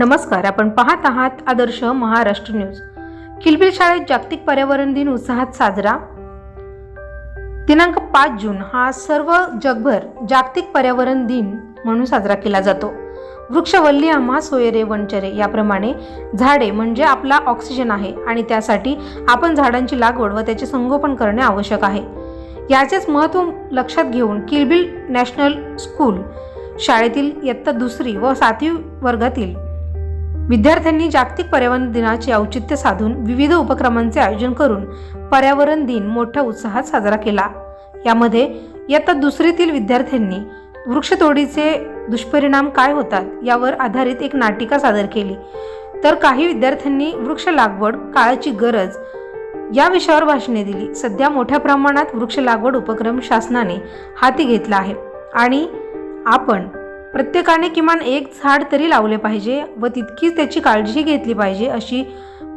नमस्कार आपण पाहत आहात आदर्श महाराष्ट्र न्यूज. किलबिल शाळेत जागतिक पर्यावरण दिन उत्साहात साजरा. दिनांक पाच जून हा सर्व जगभर जागतिक पर्यावरण दिन म्हणून साजरा केला जातो. वृक्षवल्ली आम्हा सोयरे वंचरे याप्रमाणे झाडे म्हणजे आपला ऑक्सिजन आहे आणि त्यासाठी आपण झाडांची लागवड व त्याचे संगोपन करणे आवश्यक आहे. याचेच महत्त्व लक्षात घेऊन किलबिल नॅशनल स्कूल शाळेतील इयत्ता दुसरी व सातवी वर्गातील विद्यार्थ्यांनी जागतिक पर्यावरण दिनाचे औचित्य साधून विविध उपक्रमांचे आयोजन करून पर्यावरण दिन मोठ्या उत्साहात साजरा केला. यामध्ये इयत्ता दुसरीतील विद्यार्थ्यांनी वृक्षतोडीचे दुष्परिणाम काय होतात यावर आधारित एक नाटिका सादर केली. तर काही विद्यार्थ्यांनी वृक्ष लागवड काळाची गरज या विषयावर भाषणे दिली. सध्या मोठ्या प्रमाणात वृक्ष लागवड उपक्रम शासनाने हाती घेतला आहे. आणि आपण प्रत्येकाने किमान एक झाड तरी लावले पाहिजे व तितकीच त्याची काळजी घेतली पाहिजे अशी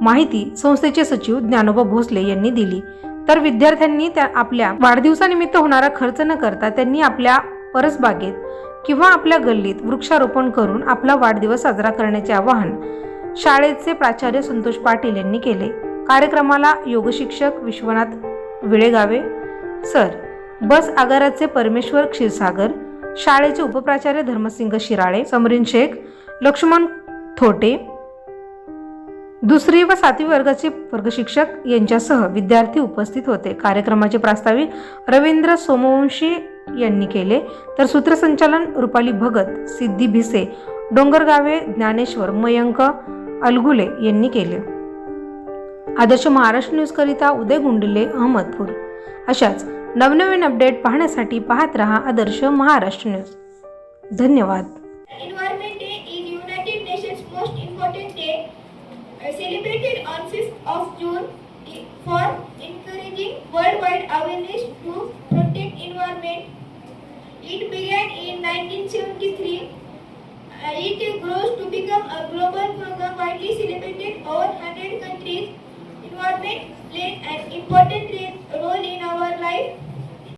माहिती संस्थेचे सचिव ज्ञानोबा भोसले यांनी दिली. तर विद्यार्थ्यांनी त्या आपल्या वाढदिवसानिमित्त होणारा खर्च न करता त्यांनी आपल्या परसबागेत किंवा आपल्या गल्लीत वृक्षारोपण करून आपला वाढदिवस साजरा करण्याचे आवाहन शाळेचे प्राचार्य संतोष पाटील यांनी केले. कार्यक्रमाला योगशिक्षक विश्वनाथ विळेगावे सर बस आगाराचे परमेश्वर क्षीरसागर शाळेचे उपप्राचार्य धर्मसिंग शिराळे समरीन शेख लक्ष्मण थोटे दुसरी व सातवी वर्गाचे वर्गशिक्षक यांच्यासह विद्यार्थी उपस्थित होते. कार्यक्रमाचे प्रास्ताविक रवींद्र सोमवंशी यांनी केले. तर सूत्रसंचालन रुपाली भगत सिद्धी भिसे डोंगरगावे ज्ञानेश्वर मयंक अलगुले यांनी केले. आदर्श महाराष्ट्र न्यूज करिता उदय गुंडले अहमदपूर. अशाच नवनवीन अपडेट पाहण्यासाठी पाहत रहा आदर्श महाराष्ट्र न्यूज धन्यवाद for encouraging worldwide awareness to protect environment. It began in 1973. It grows to become a global program widely celebrated over 100 countries. Environment plays an important role in our life